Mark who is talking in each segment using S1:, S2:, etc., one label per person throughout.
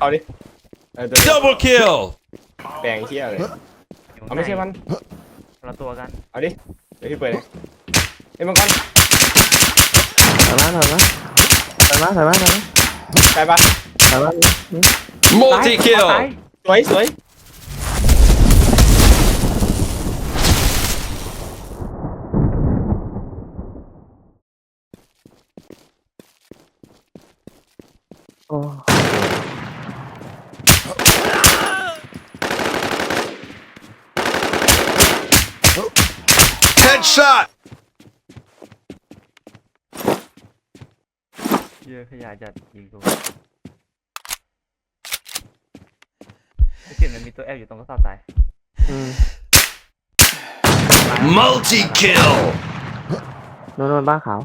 S1: เอาดิเออตัว
S2: Double kill!
S1: แดงเชี่ยเลย
S3: อยู่
S1: เอาไม่ใช่มัน
S3: คนละตัวกัน
S1: เอาดิ เดี๋ยวพี่เปิดเองเอ้ยมังกร
S4: ถอยมาถอยมาถอยมาถอยมาถอยมา
S1: ได้ปะ
S4: ถอยมานี่
S2: Multi
S3: ตาย
S2: kill!
S1: สวยสวย
S2: Headshot!
S3: เยอะขยะจัดยิงกูไอ้สิ่งมันมีตัวแอบอยู่ตรงกระสอบตาย
S4: อืม
S2: Multi kill!
S4: โน่นโน่นบ้านขาว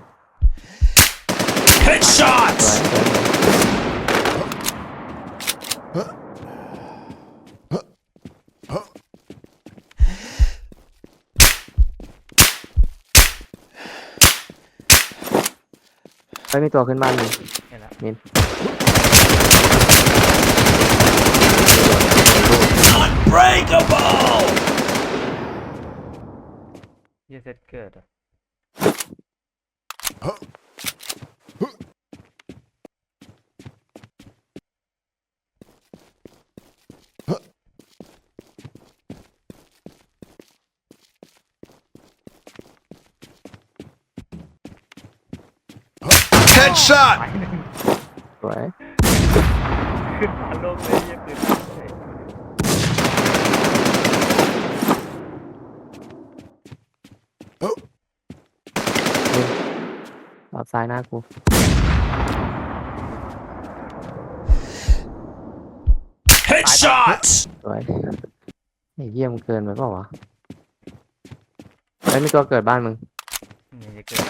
S2: Headshot!
S4: สวยสวย ไปมีตัวขึ้นบ้านหนึ่ง
S3: เห็นแล้ว
S4: มิน
S2: Unbreakable!
S3: เหี้ยเซตเกิดอะ
S2: Headshot!
S3: ไปหนึ่ง
S4: สวย
S3: ขึ้นมาโลกเลยเหี้ยปืนเฮ้ย
S4: รอบซ้ายหน้ากู
S2: Headshot!
S4: สวยไอ้เยี่ยมนเกินไปเปล่าวะไอ้ยมีตัวเกิดบ้านมึง
S3: นี่จะเกิด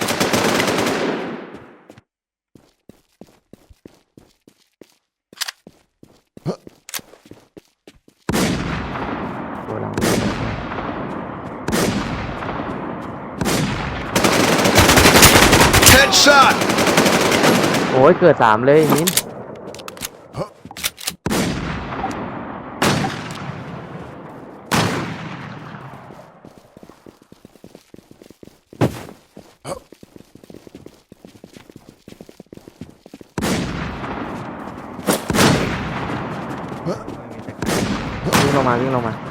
S4: ตัวเรา
S2: Headshot!
S4: โอ้ยเกิดสามเลยมิน
S3: ไม่มีแต่การ
S4: วิ่งลงมาวิ่งลงมา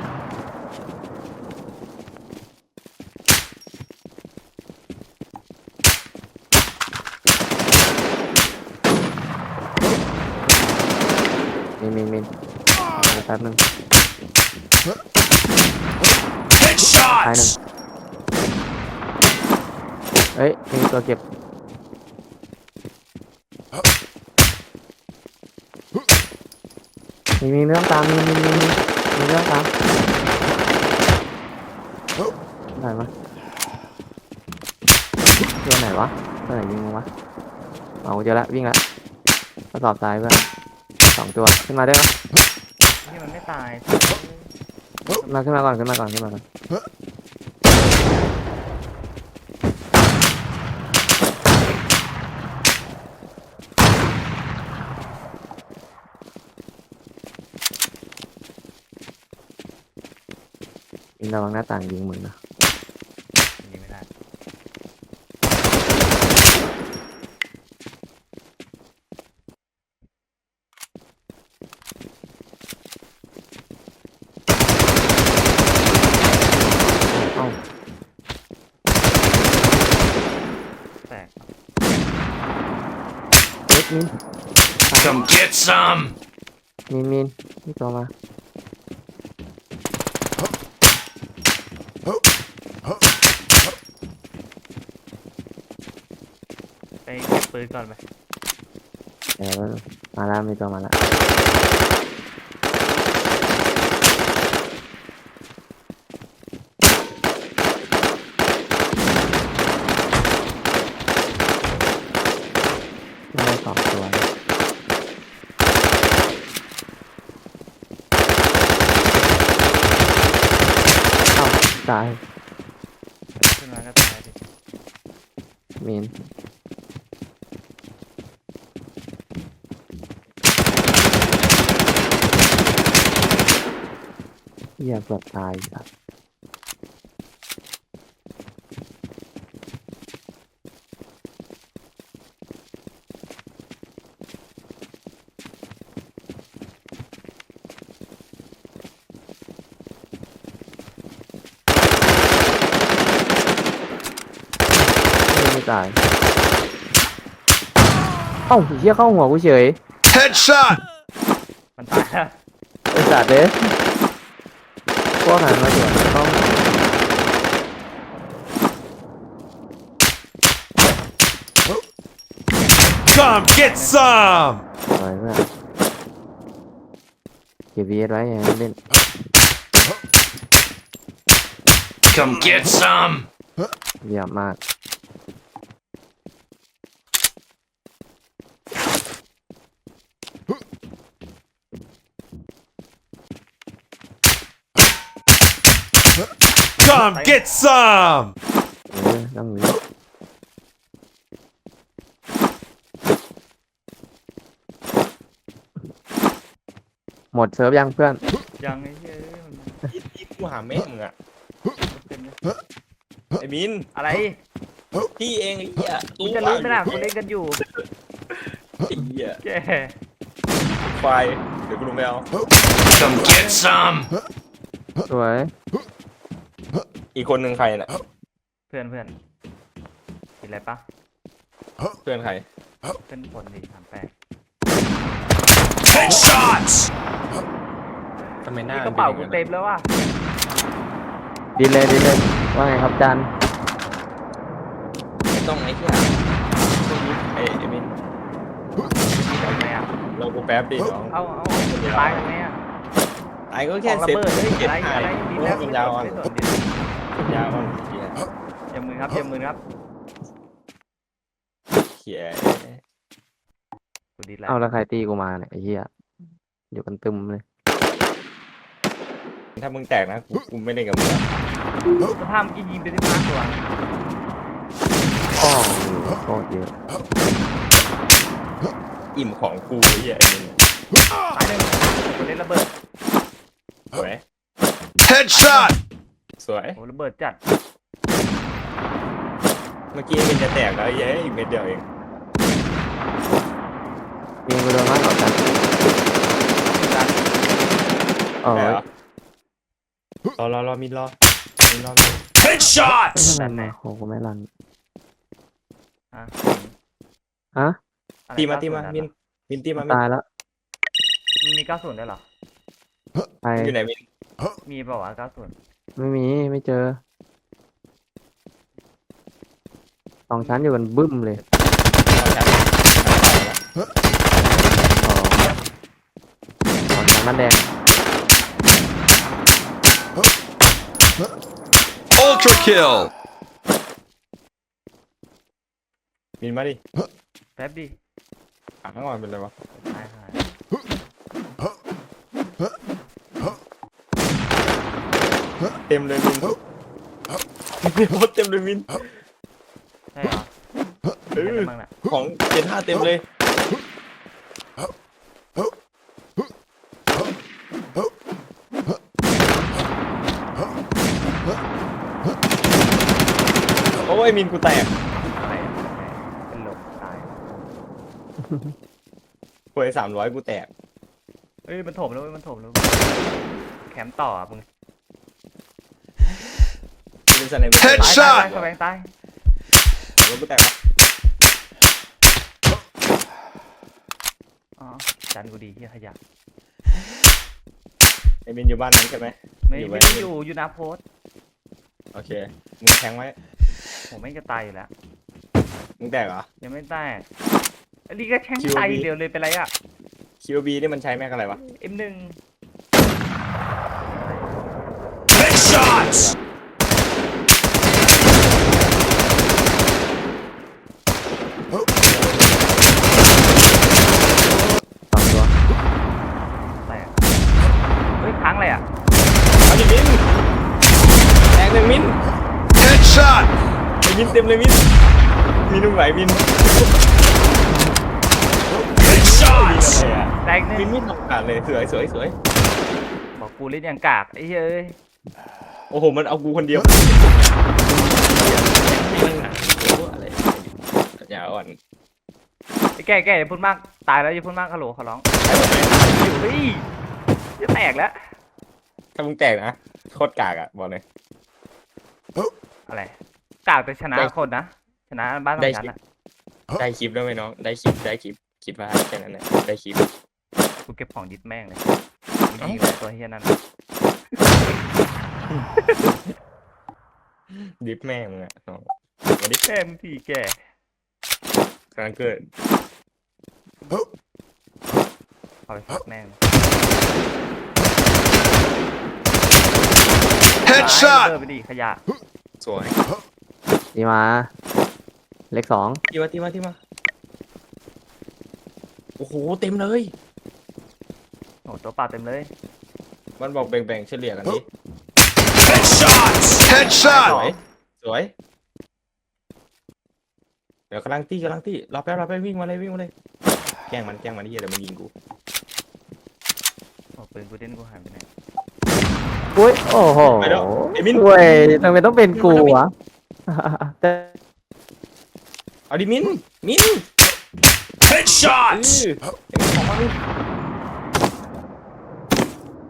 S4: นมินมินเดี๋ยวแป๊บนึงท้ายหนึ่ง
S2: Headshot!
S4: เอ้ยมีตัวเก็บมีมีไม่ต้องตามมีมีมีมีมีไม่ต้องตามไหนวะตัวไหนวะตัวไหนยิงมึงวะเอาเจอละวิ่งละกระสอบตายเพื่อน สองตัวขึ้นมาได้ปะ
S3: นี่มันไม่ตาย
S4: ขึ้นมาขึ้นมาก่อนขึ้นมาก่อนขึ้นมาก่อนยิงระวังหน้าต่างยิงมึงนะ
S3: ยิงไม่ได้
S4: เอ้า
S3: แตก
S4: เล็ก มิน
S2: Come get some!
S4: มินมินนี่ตัวมา
S3: ไปเก็บปืนก่อนไป
S4: เดี๋ยวมาแล้วมีตัวมาแล้ว ตาย
S3: ขึ้นมาก็ตายดิเม
S4: นอยากือบตายครับ ตาย เอ้าไอ้เหี้ยเข้าหัวกูเฉย
S2: Headshot!
S3: มันตายแล้ว
S4: ไอ้สัตว์เด้พวกหันมาเดี๋ยวเข้าหัว
S2: Come get some!
S4: ปล่อยเพื่อนเก็บ VS ไว้อย่าให้เล่น
S2: Come get some!
S4: เยี่ยมมาก
S2: Come get some!
S4: เออต้องมีหมดเซิร์ฟยังเพื่อน
S3: ยังไอ้เหี้ยมัน
S1: อีอีกูหาแม่มึงอะ
S3: เต็มเลย
S1: ไอ้มิน
S3: อะไร
S1: พี่เองไอ้เหี้ย
S3: กูจะรู้ไหมล่ะกูเล่นกันอยู่
S1: ไอ้เหี้ย
S3: แก
S1: ไฟเดี๋ยวกูลงไปเอา
S2: Come get some!
S4: สวย
S1: อีกคนหนึ่งใครน่ะ
S3: เพื่อนเพื่อนเห็นอะไรปะ
S1: เพื่อนใคร
S3: เพื่อนผลดิสามแปด
S2: Headshots!
S1: ทำไมหน้า
S3: นี่กระเป๋ากูเต็มแล้วว่ะ
S4: ดีเลยดีเลยว่าไงครับจัน
S1: ไม่ต้องไอ้เหี้ยช่วงนี้ไอ้ไอ้มิน
S3: มีทำไมอะ
S1: เรากูแป๊บดิน้อง
S3: เอาเอาตายทำไมอะ
S1: ไอ้ก็
S3: ข
S1: แค่
S3: องระ
S1: เซฟ
S3: เบิดเฮ้ย
S1: เก็บ
S3: อะไร
S1: หา
S3: อะไร
S1: ย
S3: ดี
S1: โอ้
S3: แล้ว
S1: มันยาวอ่อน
S3: ไม่สนดิ
S1: มัน ยาวอ่อนเหี้ย
S3: เยี่ยมมือครับเยี่ยมมือครับ
S1: เหี้ย
S3: กูดีแล้ว
S4: เอาแล้วใครตีกูมาเนี่ยไอ้เหี้ยอยู่กันตึมเลย
S1: ถ้ามึงแตกนะกูกูไม่เล่นกับมึงอะ
S3: สภาพเมื่อกี้ยิงไปที่ม้าตัว
S4: อ้อโคตรเยอะ
S1: อิ่มของกูไอ้เหี้ยไอ้มิน
S3: ตายหนึ่งกูเล่นระเบิด
S1: สวย
S2: Headshot!
S1: สวย
S3: โอ้ระเบิดจัด
S1: เมื่อกี้ไอ้มินจะแตกแล้วไอ้เหี้ยอีกเม็ดเดียวเอง
S4: ยิงกูโดนมากกว่ากันเออ
S1: แตกเหรอรอรอรอมินรอมินรอมิน
S2: Headshot!
S4: ไม่รันนะโหกูไม่รัน
S3: อะ
S4: ฮะ
S3: อะไร
S1: ตีมาตีมา
S3: 90
S1: มินมินตีมามิน
S4: ตายแล้ว
S3: มันมี90ด้วยเหรอ
S4: ไป
S1: อยู่ไหนมิน
S3: มีเปล่าวะ 90
S4: ไม่มีไม่เจอสองชั้นอยู่กันบึ้มเลย
S1: เอาฉัน
S4: สองสองชั้นมันแดง
S2: Ultra kill!
S1: มินมาดิ
S3: แป๊บดิ
S1: อะข้างก่อนเป็นไรวะ
S3: ตายหาย
S1: เต็มเลยมินเต็มเต็มเลยมิน
S3: ใช่เหรอ
S1: เอ
S3: เป็น
S1: อ
S3: อะไรบ้างน่ะ
S1: ของเจนห้าเต็มเลยโอ้ยมินกูแตก
S3: อะไรอะเป็นลมตาย
S1: หวยสามร้อยกูแตก
S3: เอ้ยมันถมแล้วเว้ยมันถมแล้วแคมป์ต่ออะมึง
S1: มิน สไนเปอร์
S2: Headshot
S3: ตายตายแสวงตาย
S1: แล้วกูแตกวะ
S3: อ๋อจันกูดีที่ขยะ
S1: ไอ้มินอยู่บ้านนั้นใช่ไหม
S3: ไม่
S1: อยู่ไว้
S3: ไม่ได้อยู่อยู่นาโพสต์
S1: โอเค มึงแทงไว้
S3: ผมไม่งจะตายอยู่แล้ว
S1: มึงแตกเหรอ
S3: ยังไม่แตกอันนี้ก็แช่ง
S1: QOB
S3: ตายเดียวเลยเป็นไรอะ
S1: QB นี่มันใช้แม็กอะไรวะ
S3: M1
S2: Headshots!
S4: สองตัว
S3: แตกเฮ้ยค้างอะไรอะ
S1: เอาดิมินแตกหนึ่งมิน
S2: Headshot!
S1: ไอ้ มินเต็มเลยมินมินนุ่งไหวมิน
S2: Headshots!
S1: อะไรอะ
S3: แตกหนึ่
S1: มิ
S3: ง
S1: นมินทำการเลยสวยสวยสวย
S3: บอกบอกกูเล่นอย่างกากไอ้เหี้ยเอ้ย
S5: โอ้โหมันเอากูคนเดียว
S1: มันหนักโอ้อะไรอย่าอ่อน
S3: ไอ้แก่แก่อย่าพูดมากตายแล้วอย่าพูดมากฮัลโหลขอร้องอยู่เฮ้ยจะแตกแล้ว
S1: ถ้ามึงแตกนะโคตรกากอะบอกเลย
S3: อะไร กากแต่ชนะ
S1: ได้
S3: คนนะ ชนะบ้านสอ
S1: ได้
S3: งชั้น
S1: คลิป
S3: อะ
S1: ได้คลิปด้วยไหมน้อง ได้คลิป ได้คลิป คิดว่าแค่นั้นแหละได้คลิป
S3: กูเก็บของดิสแม่งเลยกูยิงเลยตัวเฮียนั่น
S1: ดิฟแม่มึงอะน้องมาดิ
S3: แม่มึงพี่แก่
S1: กำลังเกิด
S3: เอาไปฟักแม่งตาย
S2: Headshot!
S3: เบอร์ไปดิขยะ
S1: สวย
S4: ดีมา เล็กสอง
S1: ทีมาทีมาทีมา โอ้โห เต็มเลย
S3: โอ้ตัวเปล่าเต็มเลย
S1: มันบอกแบ่งๆเฉลี่ยกันดิ
S2: Headshot!
S1: ส
S2: Headshot!
S1: วย สวย เดี๋ยวกำลังตีกำลังตีรอแป๊บรอแป๊บวิ่งมาเลยวิ่งมาเลย แกล้งมันแกล้งมันนี่เดี๋ยวมันยิงกู
S3: โอ้ปืนกูเด่นกูหายไปไหน
S4: อุ้ย โอ้โห
S1: ไปแล้วไอ้มิ้น
S4: เว้ยทำไมต้องเป็นกูวะแต่
S1: เอาดิมิน มิน
S2: Headshot!
S1: เออของมัน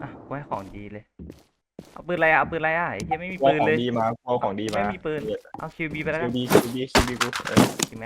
S3: อะกูให้ของดีเลย เอาปืนอะไรอะเอาปืนอะไรอะไอ้เฮียไม่มี
S1: เอา
S3: ปืน
S1: ของ
S3: เลย
S1: ดีมาเอาของดีมา
S3: ไม่มีปืน เอาคิวบีไปแล้ว
S1: คิ
S3: กั
S1: วนบีคิวบีคิวบีกูเออ
S3: จริงไหม